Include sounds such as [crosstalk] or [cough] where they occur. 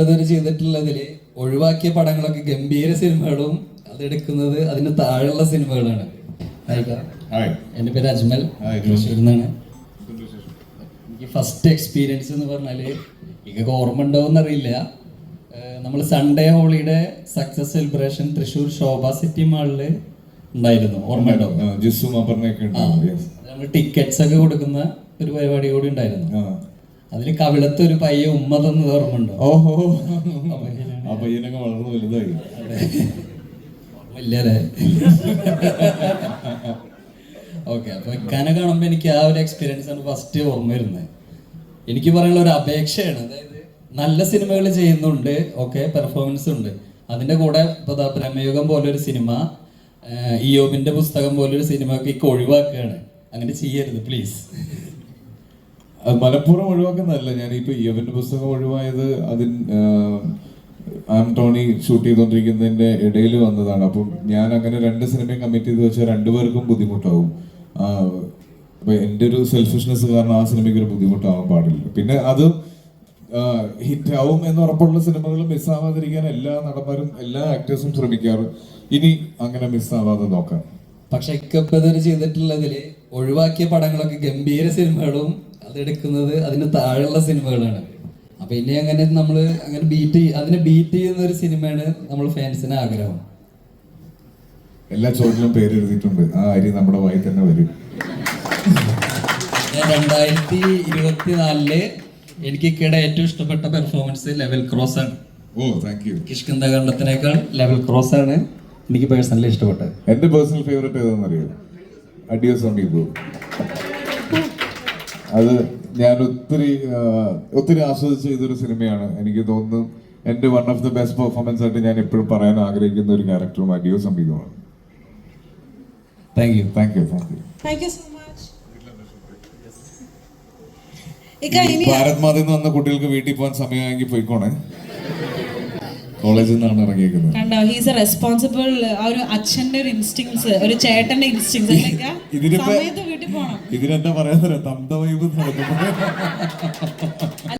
ഇതുവരെ ചെയ്തിട്ടുള്ളതിൽ ഒഴിവാക്കിയ പടങ്ങളൊക്കെ ഗംഭീര സിനിമകളും അതെടുക്കുന്നത് അതിന് താഴെയുള്ള സിനിമകളാണ്. എന്റെ എന്റെ പേര് അജ്മൽ. തൃശ്ശൂരിൽ നിന്നാണ് എനിക്ക് ഫസ്റ്റ് എക്സ്പീരിയൻസ് എന്ന് പറഞ്ഞാൽ എനിക്ക് ഓർമ്മ ഉണ്ടാവും അറിയില്ല നമ്മൾ Sunday ഹോളിയുടെ success celebration Thrissur Shobha city മാളിൽ ഉണ്ടായിരുന്നു. ഓർമ്മ ഉണ്ടാവും നമ്മൾ ടിക്കറ്റ്സ് ഒക്കെ കൊടുക്കുന്ന ഒരു പരിപാടി കൂടി ഉണ്ടായിരുന്നു. അതിൽ കവിളത്ത് ഒരു പയ്യ ഉമ്മ തന്നത് ഓഹോ. ആ പയ്യനൊക്കെ വളർന്നു വലുതായി. വലിയല്ലേ? ഓക്കെ അപ്പൊ ഇക്കാനെ കാണുമ്പോ എനിക്ക് ആ ഒരു എക്സ്പീരിയൻസ് ആണ് ഫസ്റ്റ് ഓർമ്മ വരുന്നത്. എനിക്ക് പറയാനുള്ള ഒരു അപേക്ഷയാണ്. അതായത് നല്ല സിനിമകൾ ചെയ്യുന്നുണ്ട്. ഓക്കെ പെർഫോമൻസ് ഉണ്ട്. അതിന്റെ കൂടെ ഇപ്പൊ പ്രമേയുഗം പോലൊരു സിനിമ ഇയോബിന്റെ പുസ്തകം പോലൊരു സിനിമ ഒക്കെ ഒഴിവാക്കുകയാണ്. അങ്ങനെ ചെയ്യരുത് പ്ലീസ് അത് മനഃപൂർവം ഒഴിവാക്കുന്നതല്ല. ഇപ്പൊ യവന്റെ പുസ്തകം ഒഴിവായത് അതിൻ ആം ടോണി ഷൂട്ട് ചെയ്തുകൊണ്ടിരിക്കുന്നതിന്റെ ഇടയിൽ വന്നതാണ്. അപ്പം ഞാൻ അങ്ങനെ രണ്ട് സിനിമയും കമ്മിറ്റ് ചെയ്ത് വെച്ചാൽ രണ്ടുപേർക്കും ബുദ്ധിമുട്ടാവും. എന്റെ എന്റെ ഒരു സെൽഫിഷ്നെസ് കാരണം ആ സിനിമയ്ക്ക് ഒരു ബുദ്ധിമുട്ടാവാൻ പാടില്ല. പിന്നെ അത് ഹിറ്റ് ആവും എന്ന് ഉറപ്പുള്ള സിനിമകൾ മിസ്സാവാതിരിക്കാൻ എല്ലാ നടന്മാരും എല്ലാ ആക്ടേഴ്സും ശ്രമിക്കാറ്. ഇനി അങ്ങനെ മിസ്സാവാതെ നോക്കാം. പക്ഷെ ഇപ്പൊ ചെയ്തിട്ടുള്ളതിൽ ഒഴിവാക്കിയ പടങ്ങളൊക്കെ ഗംഭീര സിനിമകളും അതെടുക്കുന്നത് അതിന് താഴെയുള്ള സിനിമകളാണ്. അപ്പൊ ഇനി അങ്ങനെ നമ്മൾ അങ്ങനെ ബീറ്റ് അതിനെ ബീറ്റ് ചെയ്യുന്ന ഒരു സിനിമയാണ് നമ്മൾ ഫാൻസിന് ആഗ്രഹം. എല്ലാ ചോദ്യത്തിലും പേര് എഴുതിയിട്ടുണ്ട്. ആ അരി നമ്മുടെ വായി തന്നെ വരും. ഞാൻ രണ്ടായിരത്തി ഇരുപത്തിനാലിൽ എനിക്ക് ഇക്കയുടെ ഏറ്റവും ഇഷ്ടപ്പെട്ട പെർഫോമൻസ് ലെവൽ ക്രോസ് ആണ്. ഓ താങ്ക് യു കിഷ്കന്ത കണ്ടത്തിനേക്കാൾ ലെവൽ ക്രോസ് ആണ് എനിക്ക് പേഴ്സണലി ഇഷ്ടപ്പെട്ടത്. എന്റെ പേഴ്സണൽ ഫേവറേറ്റ് ഏതാണെന്നറിയോ? അഡിയോ സമീപു അത് ഞാൻ ഒത്തിരി ഒത്തിരി ആസ്വദിച്ച ഇതൊരു സിനിമയാണ്. എനിക്ക് തോന്നുന്നു എന്റെ one of the best performance ആയിട്ട് ഞാൻ എപ്പോഴും പറയാൻ ആഗ്രഹിക്കുന്ന ഒരു ക്യാരക്ടറും അടിയോ സംഗീതമാണ് thank you thank you thank you thank you so much Bharat മാതയിൽ നിന്ന് വന്ന കുട്ടികൾക്ക് വീട്ടിൽ പോകാൻ സമയമായെങ്കിൽ പോയിക്കോണേ. കോളേജിൽ നിന്നാണ് ഇറങ്ങിയിരിക്കുന്നത് കണ്ടോ ഹീസ് എ റെസ്പോൺസിബിൾ ആ ഒരു അച്ഛന്റെ ഒരു ഇൻസ്റ്റിങ്സ് ഒരു ചേട്ടന്റെ ഇൻസ്റ്റിങ്സ് സമയത്ത് വീട്ടിൽ പോണം. ഇതിനെന്താ പറയാൻ തരാം തന്ത വൈബ് നടക്കുമ്പോൾ [laughs]